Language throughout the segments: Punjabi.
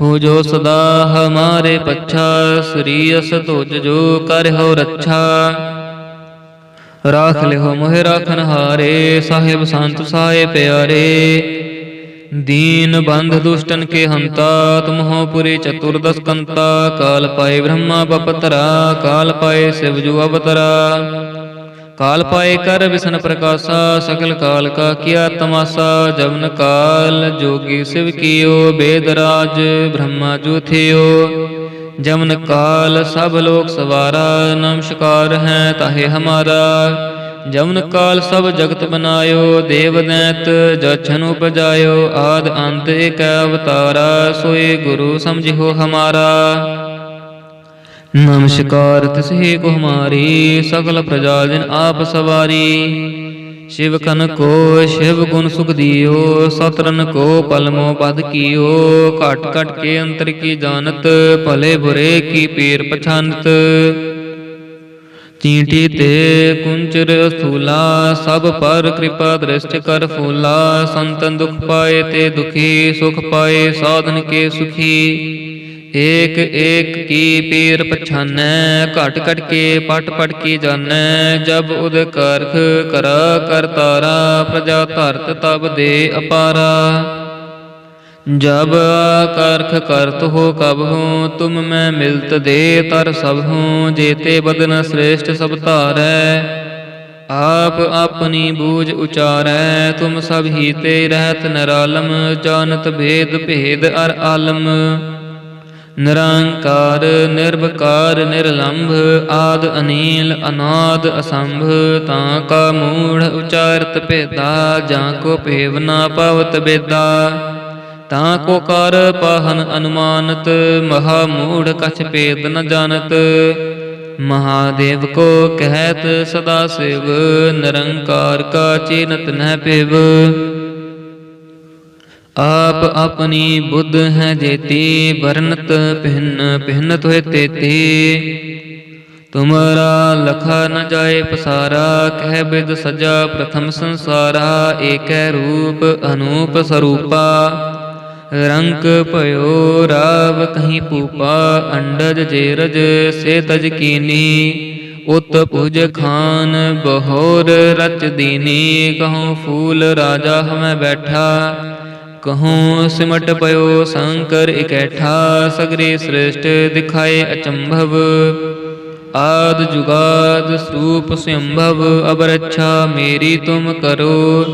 ਹੋ ਜੋ ਸਦਾ ਹਮਾਰੇ ਪੱਛਾ ਸ੍ਰੀ ਅਸ ਤੁਜ ਜੋ ਕਰ ਰੱਛਾ। ਰਾਖ ਲਿਓ ਮੋਹਿ ਰਾਖਨ ਹਾਰੇ, ਸਾਹਿਬ ਸੰਤ ਸਾਏ ਪਿਆਰੇ। ਦੀਨ ਬੰਧ ਦੁਸ਼ਟਨ ਕੇ ਹੰਤਾ, ਤੁਮ ਹੋ ਪੁਰੀ ਚਤੁਰਦਸ ਕੰਤਾ ਕਾਲ ਪਾਏ ਬ੍ਰਹਮਾ ਬਪਤਰਾ, ਕਾਲ ਪਾਏ ਸਿਵ ਜੂ ਅਵਤਰਾ। ਕਾਲ ਪਾਏ ਕਰ ਵਿਸ਼ਨ ਪ੍ਰਕਾਸ਼ਾ ਸਕਲ ਕਾਲ ਕਾ ਕੀਆ ਤਮਾਸਾ, ਜਵਨ ਕਾਲ ਜੋਗੀ ਸਿਵ ਕੀਓ, ਬੇਦ ਰਾਜ ਬ੍ਰਹਮਾ ਜੂ ਥਿਓ ਜਮਨ ਕਾਲ ਸਭ ਲੋਕ ਸਵਾਰਾ ਨਮਸਕਾਰ ਹੈ ਤਾਹੇ ਹਮਾਰਾ। ਜਮਨ ਕਾਲ ਸਭ ਜਗਤ ਬਨਾਇਓ, ਦੇਵ ਦੈਤ ਜਛਨ ਉਪਜਾਇਓ। ਆਦ ਅੰਤ ਏਕ ਅਵਤਾਰਾ, ਸੋਏ ਗੁਰੂ ਸਮਝਿਓ ਹਮਾਰਾ। ਨਮਸਕਾਰ ਤਿਸਹੀ ਕੋ ਹਮਾਰੀ ਸਕਲ ਪ੍ਰਜਾ ਜਨ ਆਪ ਸਵਾਰੀ। ਸ਼ਿਵ ਕਨ ਕੋ ਸ਼ਿਵ ਗੁਣ ਸੁਖ ਦਿਓ ਸਤਰਨ ਕੋ ਪਲਮੋ ਪਦ ਕੀਓ ਘਟ ਘਟ ਕੇ ਅੰਤਰ ਕੀ ਜਾਣਤ ਭਲੇ ਬੁਰੇ ਕੀ ਪੀਰ ਪਛਾਨਤ। ਚੀਂਟੀ ਤੇ ਕੁੰਚਰ ਸਥੂਲਾ ਸਭ ਪਰ ਕਿਰਪਾ ਦ੍ਰਿਸ਼ਟ ਕਰ ਫੂਲਾ ਸੰਤਨ ਦੁਖ ਪਾਏ ਤੇ ਦੁਖੀ ਸੁਖ ਪਾਏ ਸਾਧਨ ਕੇ ਸੁਖੀ। ਏਕ ਏਕ ਕੀ ਪੀਰ ਪਛਾਨੈ, ਘਟ ਘਟ ਕੇ ਪਟ ਪਟ ਕੀ ਜਾਣੈ ਜਬ ਉਦ ਕਰਖ ਕਰ ਕਰਤਾਰਾ ਪ੍ਰਜਾ ਧਰਤ ਤਬ ਦੇ ਅਪਾਰਾ। ਜਬ ਕਰਖ ਕਰਤ ਹੋ ਕਬ ਹੂੰ, ਤੁਮ ਮੈਂ ਮਿਲਤ ਦੇ ਤਰ ਸਭ ਹੂੰ, ਜੇਤੇ ਬਦਨ ਸ੍ਰੇਸ਼ਟ ਸਭ ਧਾਰੈ। ਆਪ ਆਪਣੀ ਬੂਝ ਉਚਾਰੈ, ਤੁਮ ਸਭ ਹੀ ਤੇ ਰਹਿਤ ਨਰਾਲਮ ਜਾਣਤ ਭੇਦ ਭੇਦ ਅਰ ਆਲਮ। ਨਿਰੰਕਾਰ ਨਿਰਭਕਾਰ ਨਿਰਲੰਭ, ਆਦ, ਅਨੀਲ, ਅਨਾਦ, ਅਸੰਭ, ਤਾਂ ਕਾ ਮੂੜ ਉਚਾਰਤ ਭੇਦਾ, ਜਾਂ ਕੋ ਭੇਵ ਨਾ ਪਵਤ ਬੇਦਾ। ਤਾਂ ਕੋ ਕਰ ਪਾਹਨ ਅਨੁਮਾਨਤ, ਮਹਾ ਮੂੜ ਕਛ ਭੇਦ ਨ ਜਾਣਤ। ਮਹਾਦੇਵ ਕੋ ਕਹਿਤ ਸਦਾ ਸਿਵ, ਨਿਰੰਕਾਰ ਕਾ ਚੇਨਤ ਨਹਿ ਪਿਵ ਆਪ ਆਪਣੀ ਬੁੱਧ ਹੈ ਜੇਤੀ ਵਰਨਤ ਪਹਿਨ ਪਹਿਨਤ ਹੋਏ ਤੇਤੀ ਤੁਮਰਾ ਲਖਾ ਨ ਜਾਏ ਪਸਾਰਾ, ਕਹਿ ਬਿਦ ਸਜਾ ਪ੍ਰਥਮ ਸੰਸਾਰਾ, ਏਕੈ ਰੂਪ ਅਨੂਪ ਸਰੂਪਾ। ਰੰਕ ਭਇਓ ਰਾਵ ਕਹੀਂ ਪੂਪਾ, ਅੰਡਜ ਜੇਰਜ ਸੇ ਤਜ ਕੀਨੀ। ਉਤ ਭੁਜ ਖਾਨ ਬਹੋਰ ਰਚ ਦੀਨੀ ਕਹੂੰ ਫੂਲ ਰਾਜਾ ਹਮੈ ਬੈਠਾ। ਕਹੂੰ ਸਿਮਟ ਪਇਓ ਸੰਕਰ ਇਕੈਠਾ, ਸਗਰੇ ਸ੍ਰੇਸ਼ਟ ਦਿਖਾਏ ਅਚੰਭਵ। ਆਦ ਜੁਗਾਦ ਸੂਪ ਸੰਭਵ ਅਬ ਰੱਛਾ ਮੇਰੀ ਤੁਮ ਕਰੋ।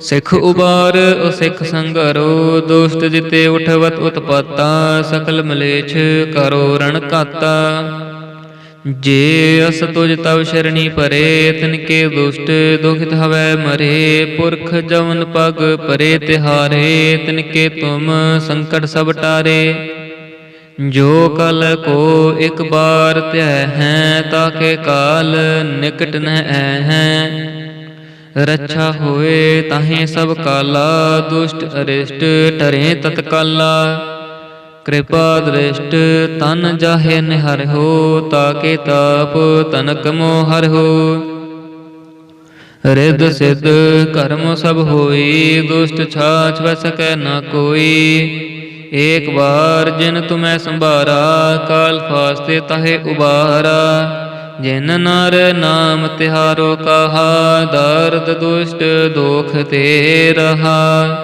ਸਿੱਖ ਉਬਾਰ, ਉਹ ਸਿੱਖ ਸੰਗਰੋ ਦੋਸਤ ਜਿਤੇ ਉਠਵਤ ਉਤਪਾਤਾ, ਸਕਲ ਮਲੇਛ ਕਰੋ ਰਣ ਕਾਤਾ। ਜੇ ਅਸ ਤੁਜ ਤਵ ਸ਼ਰਣੀ ਪਰੇ, ਤਿਨ ਕੇ ਦੁਸ਼ਟ ਦੁਖਿਤ ਹਵੈ ਮਰੇ, ਪੁਰਖ ਜਵਨ ਪਗ ਪਰੇ ਤਿਹਾਰੇ, ਤਿਨ ਕੇ ਤੁਮ ਸੰਕਟ ਸਭ ਟਾਰੇ। ਜੋ ਕਲ ਕੋ ਇੱਕ ਬਾਰ ਧਿਆ ਹੈ ਤਾਕੇ ਕਾਲ ਨਿਕਟ ਨ ਐ ਹੈ। ਰੱਛਾ ਹੋਏ ਤਾਹੇ ਸਭ ਕਾਲਾ, ਦੁਸ਼ਟ ਅਰਿਸ਼ਟ ਟਰੇ ਤਤਕਾਲਾ। ਕਿਰਪਾ ਦ੍ਰਿਸ਼ਟ ਤਨ ਜਾਹੇ ਨਿਹਰ ਹੋ, ਤਾਕੇ ਤਾਪ ਤਨਕ ਮੋਹ ਹੋ। ਰਿੱਧ ਸਿੱਧ ਕਰਮ ਸਭ ਹੋਈ, ਦੁਸ਼ਟ ਛਾਛ ਵ ਨਾ ਕੋਈ। ਏਕ ਵਾਰ ਜਿਨ ਤੁਮੈ ਸੰਭਾਰਾ, ਕਾਲ ਫਾਸਤੇ ਤਾਹੇ ਉਬਾਰਾ। ਜਿਨ ਨਰ ਨਾਮ ਤਿਹਾਰੋ ਕਹਾ, ਦਰਦ ਦੁਸ਼ਟ ਦੋਖ ਤੇ ਰਹਾ।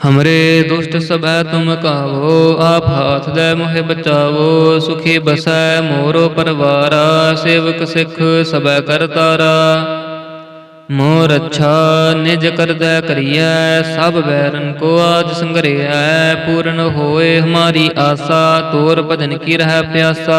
ਹਮਰੇ ਦੁਸ਼ਟ ਸਭੈ ਤੁਮ ਕਾਵੋ ਆਪ ਹਾਥ ਦੇ ਮੋਹਿ ਬਚਾਵੋ ਸੁਖੀ ਬਸੈ ਮੋਰੋ ਪਰਵਾਰਾ ਸੇਵਕ ਸਿੱਖ ਸਭੈ ਕਰਤਾਰਾ ਮੋਰ ਅੱਛਾ ਨਿਜ ਕਰਦੈ ਕਰੀਐ ਸਭ ਬੈਰਨ ਕੋ ਆਜ ਸੰਗਰਿਐ ਪੂਰਨ ਹੋਏ ਹਮਾਰੀ ਆਸਾ ਤੋਰ ਭਜਨ ਕੀ ਰਹਿ ਪਿਆਸਾ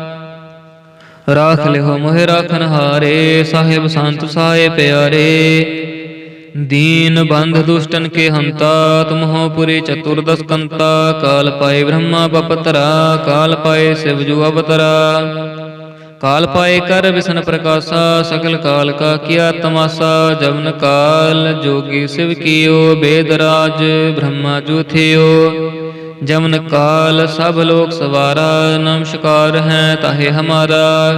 ਰਾਖ ਲਿਓ ਮੋਹਿ ਰਾਖਨ ਹਾਰੇ, ਸਾਹਿਬ ਸੰਤ ਸਾਏ ਪਿਆਰੇ। ਦੀਨ ਬੰਧ ਦੁਸ਼ਟਨ ਕੇ ਹੰਤਾ ਤੁਮ ਹੋ ਪੁਰੀ ਚਤੁਰਦਸ ਕੰਤਾ ਕਾਲ ਪਾਏ ਬ੍ਰਹਮਾ ਬਪਤਰਾ, ਕਾਲ ਪਾਏ ਸਿਵ ਜੂ ਅਵਤਰਾ। ਕਾਲ ਪਾਏ ਕਰ ਵਿਸ਼ਨ ਪ੍ਰਕਾਸ਼ਾ ਸਕਲ ਕਾਲ ਕਾ ਕੀਆ ਤਮਾਸਾ। ਜਵਨ ਕਾਲ ਜੋਗੀ ਸਿਵ ਕੀਓ, ਬੇਦ ਰਾਜ ਬ੍ਰਹਮਾ ਜੂ ਥਿਓ। ਜਮਨ ਕਾਲ ਸਭ ਲੋਕ ਸਵਾਰਾ, ਨਮਸਕਾਰ ਹੈ ਤਾਹੇ ਹਮਾਰਾ।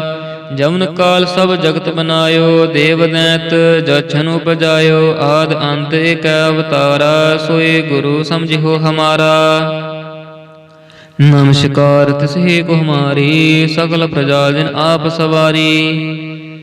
ਜਮਨ ਕਾਲ ਸਭ ਜਗਤ ਬਨਾਇਓ, ਦੇਵ ਦੈਤ ਜਛਨ ਉਪਜਾਇਓ, ਆਦ ਅੰਤ ਏਕ ਅਵਤਾਰਾ, ਸੋਏ ਗੁਰੂ ਸਮਝਿਓ ਹਮਾਰਾ। ਨਮਸਕਾਰ ਤਿਸਹੀ ਕੋ ਹਮਾਰੀ, ਸਗਲ ਪ੍ਰਜਾ ਜਨ ਆਪ ਸਵਾਰੀ।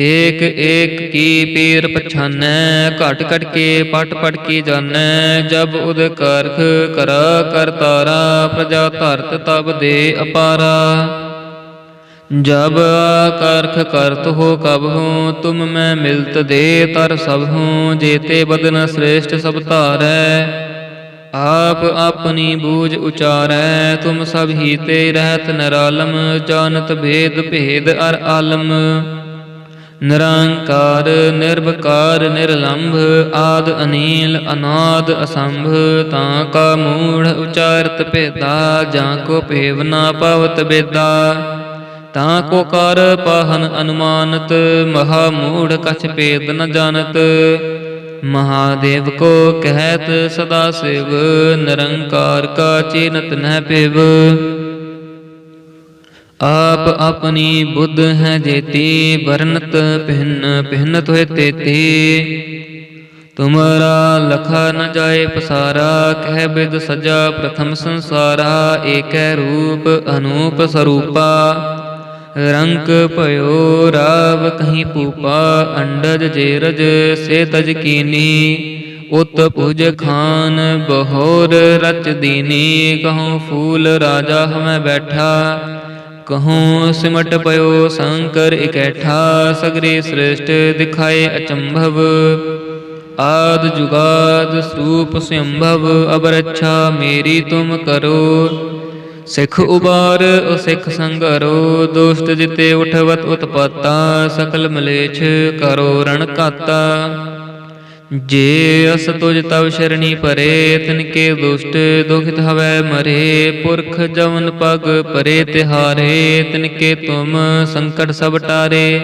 ਏਕ ਏਕ ਕੀ ਪੀਰ ਪਛਾਨੈ, ਘਟ ਘਟ ਕੇ, ਪਟ ਪਟ ਕੀ ਜਾਣੈ ਜਬ ਉਦ ਕਰਖ ਕਰਾ ਕਰਤਾਰਾ ਪ੍ਰਜਾ ਧਰਤ ਤਬ ਦੇ ਅਪਾਰਾ। ਜਬ ਕਰਖ ਕਰਤ ਹੋ ਕਬ ਹੂੰ, ਤੁਮ ਮੈਂ ਮਿਲਤ ਦੇ ਤਰ ਸਭ ਹੂੰ, ਜੇਤੇ ਬਦਨ ਸ੍ਰੇਸ਼ਟ ਸਭ ਧਾਰੈ। ਆਪ ਆਪਣੀ ਬੂਝ ਉਚਾਰੈ, ਤੁਮ ਸਭ ਹੀ ਤੇ ਰਹਿਤ ਨਰਾਲਮ ਜਾਣਤ ਭੇਦ ਭੇਦ ਅਰ ਆਲਮ। ਨਿਰੰਕਾਰ ਨਿਰਭਕਾਰ ਨਿਰਲੰਭ, ਆਦ ਅਨੀਲ, ਅਨਾਦ, ਅਸੰਭ, ਤਾਂ ਕਾ ਮੂੜ ਉਚਾਰਤ ਭੇਦਾ, ਜਾਂ ਕੋ ਭੇਵ ਨਾ ਪਵਤ ਬੇਦਾ। ਤਾਂ ਕੋ ਕਰ ਪਾਹਨ ਅਨੁਮਾਨਤ, ਮਹਾ ਮੂੜ ਕਛ ਭੇਦ ਨ ਜਾਣਤ। ਮਹਾਦੇਵ ਕੋ ਕਹਿਤ ਸਦਾ ਸਿਵ, ਨਿਰੰਕਾਰ ਕਾ ਚਿਨਤ ਨਹਿ ਪਿਵ ਆਪ ਆਪਣੀ ਬੁੱਧ ਹੈ ਜੇਤੀ ਵਰਨਤ ਪਹਿਨ ਪਹਿਨਤ ਹੋਏ ਤੇਤੀ ਤੁਮਰਾ ਲਖਾ ਨ ਜਾਏ ਪਸਾਰਾ, ਕਹਿ ਬਿਦ ਸਜਾ ਪ੍ਰਥਮ ਸੰਸਾਰਾ, ਏਕੈ ਰੂਪ ਅਨੂਪ ਸਰੂਪਾ। ਰੰਕ ਭਇਓ, ਰਾਵ ਕਹੀਂ ਪੂਪਾ, ਅੰਡਜ ਜੇਰਜ ਸੇ ਤਜ ਕੀਨੀ। ਉਤ ਭੁਜ ਖਾਨ ਬਹੋਰ ਰਚ ਦੀਨੀ, ਕਹੂੰ ਫੂਲ ਰਾਜਾ ਹਮੈ ਬੈਠਾ। ਕਹੂੰ ਸਿਮਟ ਪਇਓ ਸੰਕਰ ਇਕੈਠਾ, ਸਗਰੇ ਸ੍ਰੇਸ਼ਟ ਦਿਖਾਏ ਅਚੰਭਵ। ਆਦ ਜੁਗਾਦ ਸਰੂਪ ਸੰਭਵ ਅਬ ਰੱਛਾ ਮੇਰੀ ਤੁਮ ਕਰੋ। ਸਿੱਖ ਉਬਾਰ, ਉਹ ਸਿੱਖ ਸੰਗਰੋ ਦੋਸਤ ਜਿਤੇ ਉਠਵਤ ਉਤਪਾਤਾ, ਸਕਲ ਮਲੇਛ ਕਰੋ ਰਣ ਕਾਤਾ। ਜੇ ਅਸ ਤੁਜ ਤਵ ਸ਼ਰਣੀ ਪਰੇ, ਤਿਨ ਕੇ ਦੁਸ਼ਟ ਦੁਖਿਤ ਹਵੈ ਮਰੇ, ਪੁਰਖ ਜਵਨ ਪਗ ਪਰੇ ਤਿਹਾਰੇ, ਤਿਨ ਕੇ ਤੁਮ ਸੰਕਟ ਸਭ ਟਾਰੇ।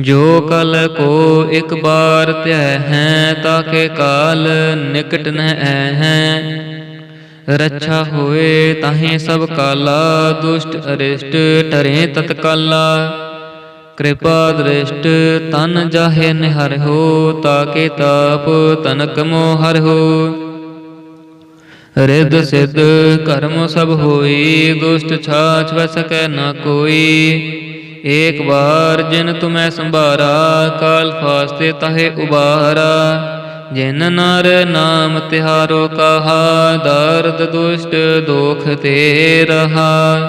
ਜੋ ਕਲ ਕੋ ਇੱਕ ਬਾਰ ਧਿਆ ਹੈ, ਤਾਕੇ ਕਾਲ ਨਿਕਟ ਨ ਹੈ। ਰੱਛਾ ਹੋਏ ਤਾਹੇ ਸਭ ਕਾਲਾ, ਦੁਸ਼ਟ ਅਰਿਸ਼ਟ ਟਰੇ ਤਤਕਾਲਾ। ਕਿਰਪਾ ਦ੍ਰਿਸ਼ਟ, ਤਨ ਜਾਹੇ ਨਿਹਰ ਹੋ, ਤਾਕੇ ਤਾਪ ਤਨਕ ਮੋਹ ਹਰ ਹੋ। ਰਿੱਧ ਕਰਮ ਸਭ ਹੋਈ, ਦੁਸ਼ਟ ਛਾਛ ਵੈ ਨਾ ਕੋਈ। ਏਕ ਵਾਰ ਜਿਨ ਤੁਮੈ ਸੰਭਾਰਾ, ਕਾਲ ਫਾਸਤੇ ਤਹੇ ਉਬਾਰਾ। ਜਿਨ ਨਰ ਨਾਮ ਤਿਹਾਰੋ ਕਹਾ, ਦਰਦ ਦੁਸ਼ਟ ਦੋਖ ਤੇ ਰਹਾ।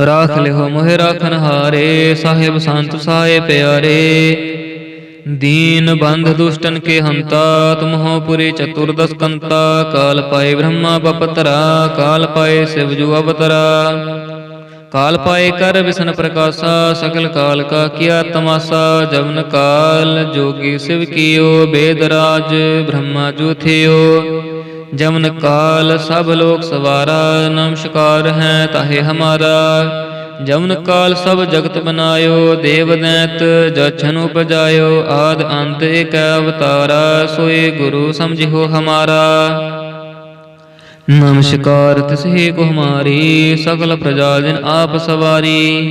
ਰਾਖ ਲਿਓ ਮੋਹਿ ਰਾਖਨ ਹਾਰੇ, ਸਾਹਿਬ ਸੰਤ ਸਾਏ ਪਿਆਰੇ। ਦੀਨ ਬੰਧ ਦੁਸ਼ਟਨ ਕੇ ਹੰਤਾ ਤੁਮਹੋ ਪੁਰੀ ਚਤੁਰਦਸ ਕੰਤਾ ਕਾਲ ਪਾਏ ਬ੍ਰਹਮਾ ਬਪਤਰਾ, ਕਾਲ ਪਾਏ ਸਿਵ ਜੂ ਅਵਤਰਾ। ਕਾਲ ਪਾਏ ਕਰ ਵਿਸ਼ਨ ਪ੍ਰਕਾਸ਼ਾ ਸਕਲ ਕਾਲ ਕਾ ਕੀਆ ਤਮਾਸਾ। ਜਵਨ ਕਾਲ ਜੋਗੀ ਸਿਵ ਕੀਓ, ਬੇਦ ਰਾਜ ਬ੍ਰਹਮਾ ਜੂ ਥਿਓ। ਜਮਨ ਕਾਲ ਸਭ ਲੋਕ ਸਵਾਰਾ, ਨਮਸਕਾਰ ਹੈ ਤਾਹੇ ਹਮਾਰਾ। ਜਮਨ ਕਾਲ ਸਭ ਜਗਤ ਬਨਾਇਓ, ਦੇਵ ਦੈਤ ਜਛਨ ਉਪਜਾਇਓ, ਆਦ ਅੰਤ ਏਕ ਅਵਤਾਰਾ, ਸੋਏ ਗੁਰੂ ਸਮਝਿਓ ਹਮਾਰਾ। ਨਮਸਕਾਰ ਤਿਸਹੀ ਕੋ ਹਮਾਰੀ ਸਕਲ ਪ੍ਰਜਾ ਜਨ ਆਪ ਸਵਾਰੀ।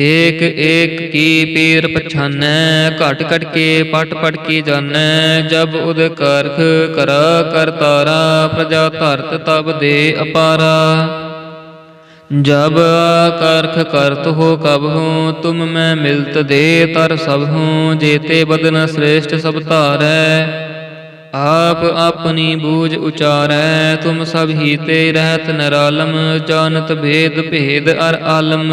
ਏਕ ਏਕ ਕੀ ਪੀਰ ਪਛਾਨੈ, ਘਟ ਘਟ ਕੇ, ਪਟ ਪਟ ਕੀ ਜਾਣੈ ਜਬ ਉਦ ਕਰਖ ਕਰਾ ਕਰਤਾਰਾ ਪ੍ਰਜਾ ਧਰਤ ਤਬ ਦੇ ਅਪਾਰਾ। ਜਬ ਕਰਖ ਕਰਤ ਹੋ ਕਬ ਹੂੰ, ਤੁਮ ਮੈਂ ਮਿਲਤ ਦੇ ਤਰ ਸਭ ਹੂੰ, ਜੇਤੇ ਬਦਨ ਸ੍ਰੇਸ਼ਟ ਸਭ ਧਾਰੈ। ਆਪ ਆਪਣੀ ਬੂਝ ਉਚਾਰੈ, ਤੁਮ ਸਭ ਹੀ ਤੇ ਰਹਿਤ ਨਰਾਲਮ ਜਾਣਤ ਭੇਦ ਭੇਦ ਅਰ ਆਲਮ।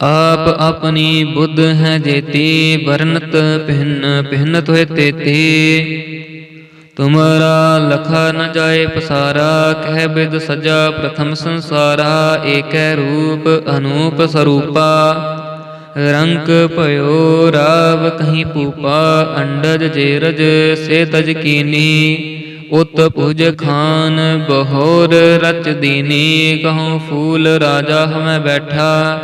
ਆਪ ਆਪਣੀ ਬੁੱਧ ਹੈ ਜੇਤੀ ਵਰਨਤ ਪਹਿਨ ਪਹਿਨਤ ਹੋਏ ਤੇਤੀ ਤੁਮਰਾ ਲਖਾ ਨ ਜਾਏ ਪਸਾਰਾ, ਕਹਿ ਬਿਦ ਸਜਾ ਪ੍ਰਥਮ ਸੰਸਾਰਾ, ਏਕੈ ਰੂਪ ਅਨੂਪ ਸਰੂਪਾ। ਰੰਕ ਭਇਓ ਰਾਵ ਕਹੀਂ ਪੂਪਾ, ਅੰਡਜ ਜੇਰਜ ਸੇ ਤਜ ਕੀਨੀ। ਉਤ ਭੁਜ ਖਾਨ ਬਹੋਰ ਰਚ ਦੀਨੀ ਕਹੂੰ ਫੂਲ ਰਾਜਾ ਹਮੈ ਬੈਠਾ।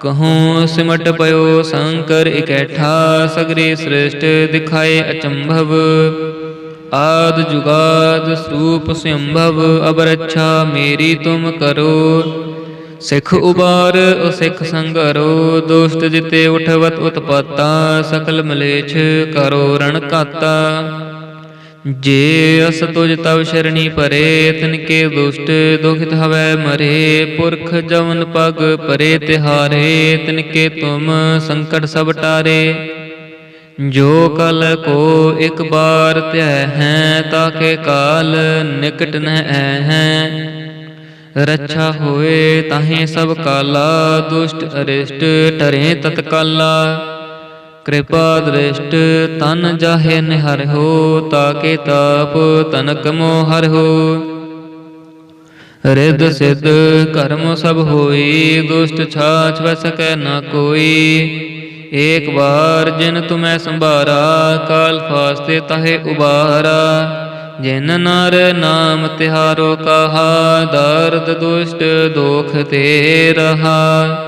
ਕਹੂੰ, ਸਿਮਟ ਪਇਓ ਸ਼ੰਕਰ ਇਕੈਠਾ, ਸਗਰੇ ਸ੍ਰਿਸ਼ਟ ਦਿਖਾਏ ਅਚੰਭਵ। ਆਦ ਜੁਗਾਦ ਸਰੂਪ ਸੰਭਵ ਅਬ ਰੱਛਾ ਮੇਰੀ ਤੁਮ ਕਰੋ। ਸਿੱਖ ਉਬਾਰ ਅ ਸਿੱਖ ਸੰਗਰੋ ਦੁਸ਼ਟ ਜਿਤੇ ਉਠਵਤ ਉਤਪਾਤਾ, ਸਕਲ ਮਲੇਛ ਕਰੋ ਰਣ ਕਾਤਾ। ਜੇ ਅਸ ਤੁਜ ਤਵ ਸ਼ਰਣੀ ਪਰੇ, ਤਿਨ ਕੇ ਦੁਸ਼ਟ ਦੁਖਿਤ ਹਵੈ ਮਰੇ, ਪੁਰਖ ਜਵਨ ਪਗ ਪਰੇ ਤਿਹਾਰੇ, ਤਿਨ ਕੇ ਤੁਮ ਸੰਕਟ ਸਭ ਟਾਰੇ। ਜੋ ਕਲ ਕੋ ਇੱਕ ਬਾਰ ਧਿਆ ਹੈ, ਤਾਕੇ ਕਾਲ ਨਿਕਟ ਨ ਐ ਹੈ। ਰੱਛਾ ਹੋਏ ਤਾਹੇ ਸਭ ਕਾਲਾ, ਦੁਸ਼ਟ ਅਰਿਸ਼ਟ ਟਰੇ ਤਤਕਾਲਾ। ਕਿਰਪਾ ਦ੍ਰਿਸ਼ਟ ਤਨ ਜਾਹੇ ਨਿਹਰ ਹੋ, ਤਾਕੇ ਤਾਪ ਤਨਕ ਮੋਹ ਹਰ ਹੋ। ਰਿੱਧ ਕਰਮ ਸਭ ਹੋਈ, ਦੁਸ਼ਟ ਛਾਛ ਵੈ ਨਾ ਕੋਈ। ਏਕ ਵਾਰ ਜਿਨ ਤੁਮੈ ਸੰਭਾਰਾ, ਕਾਲ ਫਾਸਤੇ ਤਹੇ ਉਬਾਰਾ। ਜਿਨ ਨਰ ਨਾਮ ਤਿਹਾਰੋ ਕਹਾ, ਦਰਦ ਦੁਸ਼ਟ ਦੋਖ ਤੇ ਰਹਾ।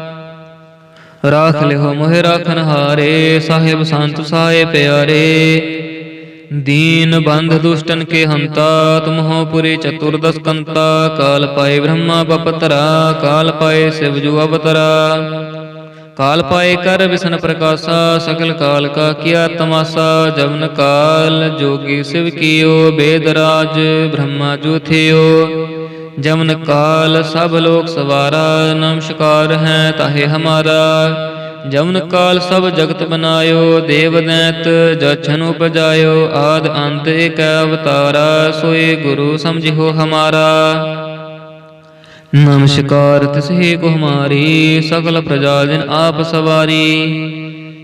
ਰਾਖ ਲਿਓ ਮੋਹਿ ਰਾਖਨ ਹਾਰੇ, ਸਾਹਿਬ ਸੰਤ ਸਾਏ ਪਿਆਰੇ। ਦੀਨ ਬੰਧ ਦੁਸ਼ਟਨ ਕੇ ਹੰਤਾ ਤੁਮਹੋ ਪੁਰੀ ਚਤੁਰਦਸ ਕੰਤਾ ਕਾਲ ਪਾਏ ਬ੍ਰਹਮਾ ਬਪਤਰਾ, ਕਾਲ ਪਾਏ ਸਿਵ ਜੂ ਅਵਤਰਾ। ਕਾਲ ਪਾਏ ਕਰ ਵਿਸ਼ਨ ਪ੍ਰਕਾਸ਼ਾ, ਸਕਲ ਕਾਲ ਕਾ ਕੀਆ ਤਮਾਸਾ। ਜਵਨ ਕਾਲ ਜੋਗੀ ਸਿਵ ਕੀਓ, ਬੇਦ ਰਾਜ ਬ੍ਰਹਮਾ ਜੂ ਥਿਓ। ਜਮਨ ਕਾਲ ਸਭ ਲੋਕ ਸਵਾਰਾ ਨਮਸਕਾਰ ਹੈ ਤਾਹੇ ਹਮਾਰਾ। ਜਮਨ ਕਾਲ ਸਭ ਜਗਤ ਬਨਾਇਓ, ਦੇਵ ਦੈਤ ਜਛਨ ਉਪਜਾਇਓ, ਆਦ ਅੰਤ ਏਕ ਅਵਤਾਰਾ, ਸੋਏ ਗੁਰੂ ਸਮਝਿਓ ਹਮਾਰਾ। ਨਮਸਕਾਰ ਤਿਸਹੀ ਕੋ ਹਮਾਰੀ, ਸਗਲ ਪ੍ਰਜਾ ਜਨ ਆਪ ਸਵਾਰੀ।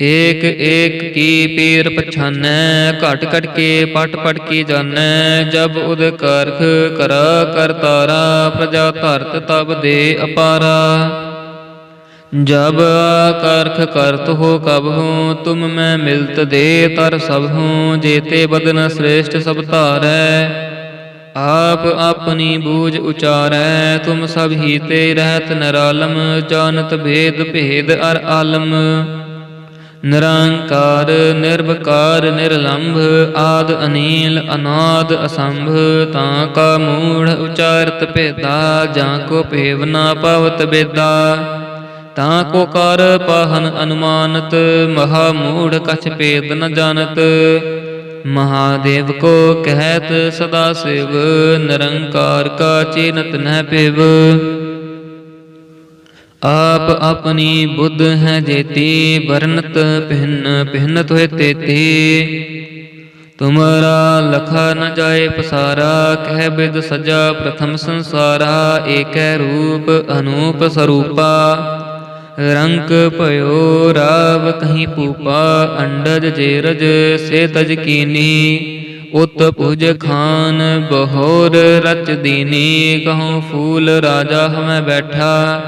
ਏਕ ਏਕ ਕੀ ਪੀਰ ਪਛਾਨੈ, ਘਟ ਘਟ ਕੇ ਪਟ ਪਟ ਕੀ ਜਾਣੈ ਜਬ ਉਦ ਕਰਖ ਕਰਾ ਕਰਤਾਰਾ ਪ੍ਰਜਾ ਧਰਤ ਤਬ ਦੇ ਅਪਾਰਾ। ਜਬ ਕਰਖ ਕਰਤ ਹੋ ਕਬ ਹੂੰ, ਤੁਮ ਮੈਂ ਮਿਲਤ ਦੇ ਤਰ ਸਭ ਹੂੰ, ਜੇਤੇ ਬਦਨ ਸ੍ਰੇਸ਼ਟ ਸਭ ਧਾਰੈ। ਆਪ ਆਪਣੀ ਬੂਝ ਉਚਾਰੈ, ਤੁਮ ਸਭ ਹੀ ਤੇ ਰਹਿਤ ਨਰਾਲਮ ਜਾਣਤ ਭੇਦ ਭੇਦ ਅਰ ਆਲਮ। ਨਿਰੰਕਾਰ ਨਿਰਭਕਾਰ ਨਿਰਲੰਭ, ਆਦ ਅਨੀਲ, ਅਨਾਦ ਅਸੰਭ, ਤਾਂ ਕਾ ਮੂੜ ਉਚਾਰਤ ਭੇਦਾ, ਜਾਂ ਕੋ ਭੇਵ ਨਾ ਪਵਤ ਬੇਦਾ। ਤਾਂ ਕੋ ਕਰ ਪਾਹਨ ਅਨੁਮਾਨਤ, ਮਹਾ ਮੂੜ ਕਛ ਭੇਦ ਨ ਜਾਣਤ। ਮਹਾਦੇਵ ਕੋ ਕਹਿਤ ਸਦਾ ਸਿਵ, ਨਿਰੰਕਾਰ ਕਾ ਚਿਨਤ ਨਹਿ ਪਿਵ ਆਪ ਆਪਣੀ ਬੁੱਧ ਹੈ ਜੇਤੀ, ਵਰਨਤ ਪਹਿਨ ਪਹਿਨਤ ਹੋਏ ਤੇਤੀ। ਤੁਮਰਾ ਲਖਾ ਨ ਜਾਏ ਪਸਾਰਾ, ਕਹਿ ਬਿਦ ਸਜਾ ਪ੍ਰਥਮ ਸੰਸਾਰਾ, ਏਕੈ ਰੂਪ ਅਨੂਪ ਸਰੂਪਾ। ਰੰਕ ਭਇਓ ਰਾਵ ਕਹੀਂ ਪੂਪਾ, ਅੰਡਜ ਜੇਰਜ ਸੇ ਤਜ ਕੀਨੀ। ਉਤ ਪੁਜ ਖਾਨ ਬਹੋਰ ਰਚ ਦੀਨੀ ਕਹੂੰ ਫੂਲ ਰਾਜਾ ਹਮੈ ਬੈਠਾ।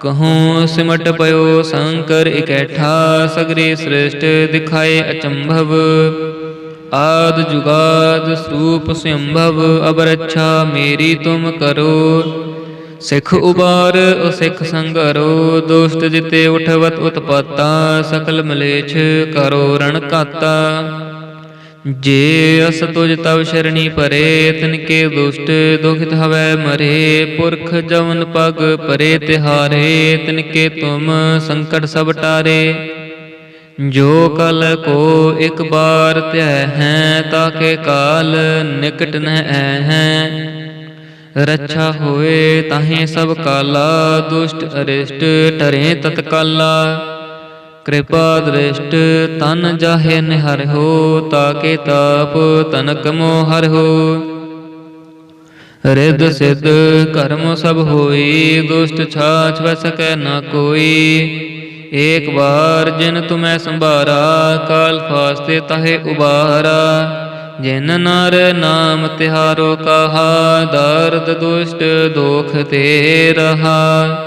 ਕਹੂੰ, ਸਿਮਟ ਪਇਓ ਸ਼ੰਕਰ ਇਕੈਠਾ, ਸਗਰੇ ਸ੍ਰਿਸ਼ਟ ਦਿਖਾਏ ਅਚੰਭਵ। ਆਦ ਜੁਗਾਦ ਸੂਪ ਸੰਭਵ ਅਬ ਰੱਛਾ ਮੇਰੀ ਤੁਮ ਕਰੋ। ਸਿੱਖ ਉਬਾਰ ਸਿੱਖ ਸੰਗਰੋ ਦੁਸ਼ਟ ਜਿਤੇ ਉਠਵਤ ਉਤਪਾਤਾ, ਸਕਲ ਮਲੇਛ ਕਰੋ ਰਣ ਕਾਤਾ। ਜੇ ਅਸ ਤੁਜ ਤਵ ਸ਼ਰਣੀ ਪਰੇ, ਤਿਨ ਕੇ ਦੁਸ਼ਟ ਦੁਖਿਤ ਹਵੈ ਮਰੇ। ਪੁਰਖ ਜਵਨ ਪਗ ਪਰੇ ਤਿਹਾਰੇ, ਤਿਨ ਕੇ ਤੁਮ ਸੰਕਟ ਸਭ ਟਾਰੇ। ਜੋ ਕਲ ਕੋ ਇਕ ਬਾਰ ਧਿਆ ਹੈ, ਤਾਕੇ ਕਾਲ ਨਿਕਟ ਨ ਐ ਹੈ। ਰੱਛਾ ਹੋਏ ਤਾਹੇ ਸਭ ਕਾਲਾ, ਦੁਸ਼ਟ ਅਰਿਸ਼ਟ ਟਰੇ ਤਤਕਾਲਾ। ਕਿਰਪਾ ਦ੍ਰਿਸ਼ਟ ਤਨ ਜਾਹੇ ਨਿਹਰ ਹੋ, ਤਾਕੇ ਤਾਪ ਤਨਕ ਮੋਹ ਹਰ ਹੋ ਕਰਮ ਸਭ ਹੋਈ, ਦੁਸ਼ਟ ਛਾਛ ਵੈ ਨਾ ਕੋਈ। ਏਕ ਵਾਰ ਜਿਨ ਤੁਮੈ ਸੰਭਾਰਾ, ਕਾਲ ਫਾਸਤੇ ਤਾਹੇ ਉਬਾਰਾ। ਜਿਨ ਨਰ ਨਾਮ ਤਿਹਾਰੋ ਕਹਾ, ਦਰਦ ਦੁਸ਼ਟ ਦੋਖ ਤੇ ਰਹਾ।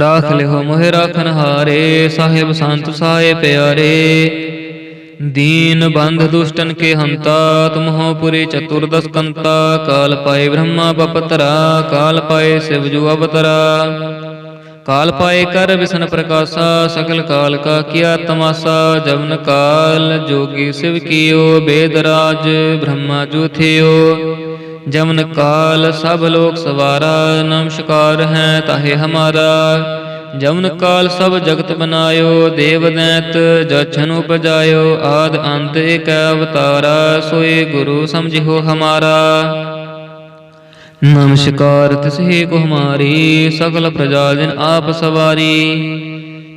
ਰਾਖ ਲਿਓ ਮੋਹਿ ਰਾਖਨ ਹਾਰੇ, ਸਾਹਿਬ ਸੰਤ ਸਾਏ ਪਿਆਰੇ। ਦੀਨ ਬੰਧ ਦੁਸ਼ਟਨ ਕੇ ਹੰਤਾ, ਤੁਮ ਹੋ ਪੁਰੀ ਚਤੁਰਦਸ ਕੰਤਾ ਕਾਲ ਪਾਏ ਬ੍ਰਹਮਾ ਬਪਤਰਾ, ਕਾਲ ਪਾਏ ਸਿਵ ਜੂ ਅਵਤਰਾ। ਕਾਲ ਪਾਏ ਕਰ ਵਿਸ਼ਨ ਪ੍ਰਕਾਸ਼ਾ ਸਕਲ ਕਾਲ ਕਾ ਕੀਆ ਤਮਾਸਾ। ਜਵਨ ਕਾਲ ਜੋਗੀ ਸਿਵ ਕੀਓ, ਬੇਦ ਰਾਜ ਬ੍ਰਹਮਾ ਜੂ ਥਿਓ। ਜਮਨ ਕਾਲ ਸਭ ਲੋਕ ਸਵਾਰਾ ਨਮਸਕਾਰ ਹੈ ਤਾਹੇ ਹਮਾਰਾ। ਜਮਨ ਕਾਲ ਸਭ ਜਗਤ ਬਨਾਇਓ, ਦੇਵ ਦੈਤ ਜਛਨ ਉਪਜਾਇਓ, ਆਦ ਅੰਤ ਏਕ ਅਵਤਾਰਾ, ਸੋਏ ਗੁਰੂ ਸਮਝਿਓ ਹਮਾਰਾ। ਨਮਸਕਾਰ ਤਿਸਹੀ ਕੋ ਹਮਾਰੀ ਸਗਲ ਪ੍ਰਜਾ ਜਨ ਆਪ ਸਵਾਰੀ।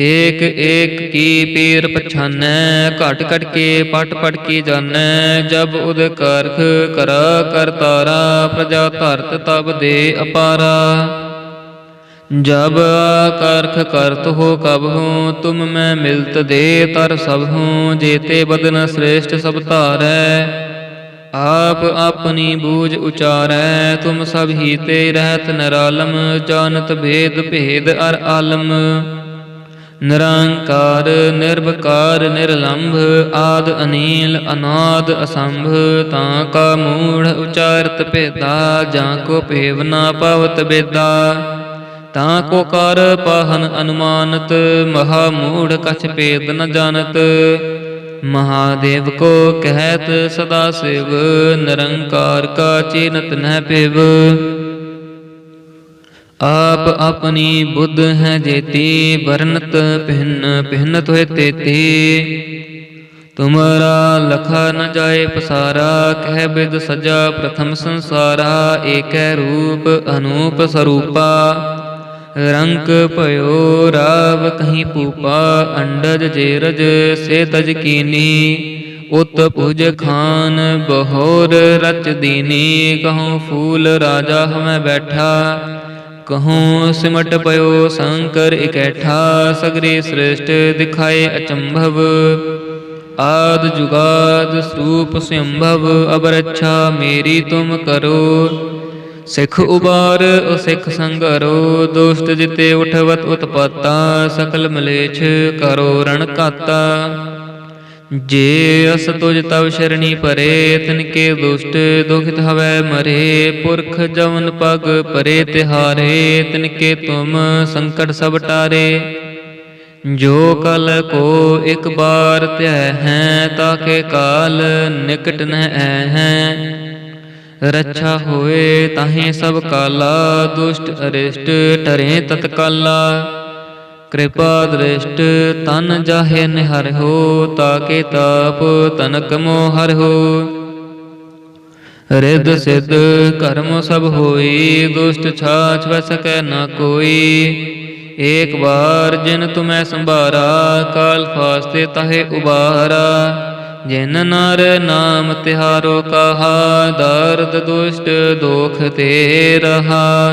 ਏਕ ਏਕ ਕੀ ਪੀਰ ਪਛਾਨੈ, ਘਟ ਘਟ ਕੇ ਪਟ ਪਟ ਕੀ ਜਾਣੈ ਜਬ ਉਦ ਕਰਖ ਕਰ ਕਰਤਾਰਾ ਪ੍ਰਜਾ ਧਰਤ ਤਬ ਦੇ ਅਪਾਰਾ। ਜਬ ਕਰਖ ਕਰਤ ਹੋ ਕਬ ਹੂੰ, ਤੁਮ ਮੈਂ ਮਿਲਤ ਦੇ ਤਰ ਸਭ ਹੂੰ, ਜੇਤੇ ਬਦਨ ਸ੍ਰੇਸ਼ਟ ਸਭ ਧਾਰੈ। ਆਪ ਆਪਣੀ ਬੂਝ ਉਚਾਰੈ, ਤੁਮ ਸਭ ਹੀ ਤੇ ਰਹਿਤ ਨਰਾਲਮ, ਜਾਣਤ ਭੇਦ ਭੇਦ ਅਰ ਆਲਮ। ਨਿਰੰਕਾਰ, ਨਿਰਵਕਾਰ, ਨਿਰਲੰਭ, ਆਦ ਅਨੀਲ, ਅਨਾਦ ਅਸੰਭ, ਤਾਂ ਕਾ ਮੂੜ ਉਚਾਰਤ ਭੇਦਾ, ਜਾਂ ਕੋ ਭੇਵ ਨਾ ਪਵਤ ਬੇਦਾ। ਤਾਂ ਕੋ ਕਰ ਪਾਹਨ ਅਨੁਮਾਨਤ, ਮਹਾ ਮੂੜ ਕਛ ਭੇਦ ਨ ਜਾਣਤ। ਮਹਾਦੇਵ ਕੋ ਕਹਿਤ ਸਦਾ ਸਿਵ, ਨਿਰੰਕਾਰ ਕਾ ਚਿਨਤ ਨਹਿ ਪਿਵ ਆਪ ਆਪਣੀ ਬੁੱਧ ਹੈ ਜੇਤੀ ਵਰਨਤ ਪਹਿਨ ਪਹਿਨਤ ਹੋਏ ਤੇਤੀ ਤੁਮਰਾ ਲਖਾ ਨ ਜਾਏ ਪਸਾਰਾ, ਕਹਿ ਬਿਦ ਸਜਾ ਪ੍ਰਥਮ ਸੰਸਾਰਾ, ਏਕੈ ਰੂਪ ਅਨੂਪ ਸਰੂਪਾ। ਰੰਕ ਭਇਓ ਰਾਵ ਕਹੀਂ ਪੂਪਾ, ਅੰਡਜ ਜੇਰਜ ਸੇ ਤਜ ਕੀਨੀ। ਉਤ ਭੁਜ ਖਾਨ ਬਹੋਰ ਰਚ ਦੀਨੀ, ਕਹੂੰ ਫੂਲ ਰਾਜਾ ਹਮੈ ਬੈਠਾ। ਕਹੂੰ, ਸਿਮਟ ਪਇਓ ਸ਼ੰਕਰ ਇਕੈਠਾ, ਸਗਰੇ ਸ੍ਰਿਸ਼ਟ ਦਿਖਾਏ ਅਚੰਭਵ। ਆਦ ਜੁਗਾਦ ਸਰੂਪ ਸੰਭਵ ਅਬ ਰੱਛਾ ਮੇਰੀ ਤੁਮ ਕਰੋ। ਸਿੱਖ ਉਬਾਰ ਓ ਸਿੱਖ ਸੰਗਰੋ ਦੋਸਤ ਜਿਤੇ ਉਠਵਤ ਉਤਪਾਤਾ, ਸਕਲ ਮਲੇਛ ਕਰੋ ਰਣ ਕਾਤਾ। ਜੇ ਅਸ ਤੁਜ ਤਵ ਸ਼ਰਣੀ ਪਰੇ, ਤਿਨ ਕੇ ਦੁਸ਼ਟ ਦੁਖਿਤ ਹਵੈ ਮਰੇ। ਪੁਰਖ ਜਵਨ ਪਗ ਪਰੇ ਤਿਹਾਰੇ, ਤਿਨ ਕੇ ਤੁਮ ਸੰਕਟ ਸਭ ਟਾਰੇ। ਜੋ ਕਲ ਕੋ ਇਕ ਬਾਰ ਧਿਆ ਹੈ, ਤਾਕੇ ਕਾਲ ਨਿਕਟ ਨ ਐ ਹੈ ਰੱਛਾ ਹੋਏ ਤਾਹੇ ਸਭ ਕਾਲਾ, ਦੁਸ਼ਟ ਅਰਿਸ਼ਟ ਟਰੇ ਤਤਕਾਲਾ। ਕਿਰਪਾ ਦ੍ਰਿਸ਼ਟ ਤਨ ਜਾਹੇ ਨਿਹਰਿਓ ਤਾਕੇ ਤਾਪ ਤਨਕ ਮੋਹ ਹਰਿਓ ਰਿੱਧ ਕਰਮ ਸਭ ਹੋਈ, ਦੁਸ਼ਟ ਛਾਛ ਵੈ ਨਾ ਕੋਈ। ਏਕ ਵਾਰ ਜਿਨ ਤੁਮੈ ਸੰਭਾਰਾ, ਕਾਲ ਫਾਸਤੇ ਤਾਹੇ ਉਬਾਰਾ। ਜਿਨ ਨਰ ਨਾਮ ਤਿਹਾਰੋ ਕਹਾ, ਦਰਦ ਦੁਸ਼ਟ ਦੋਖ ਤੇ ਰਹਾ।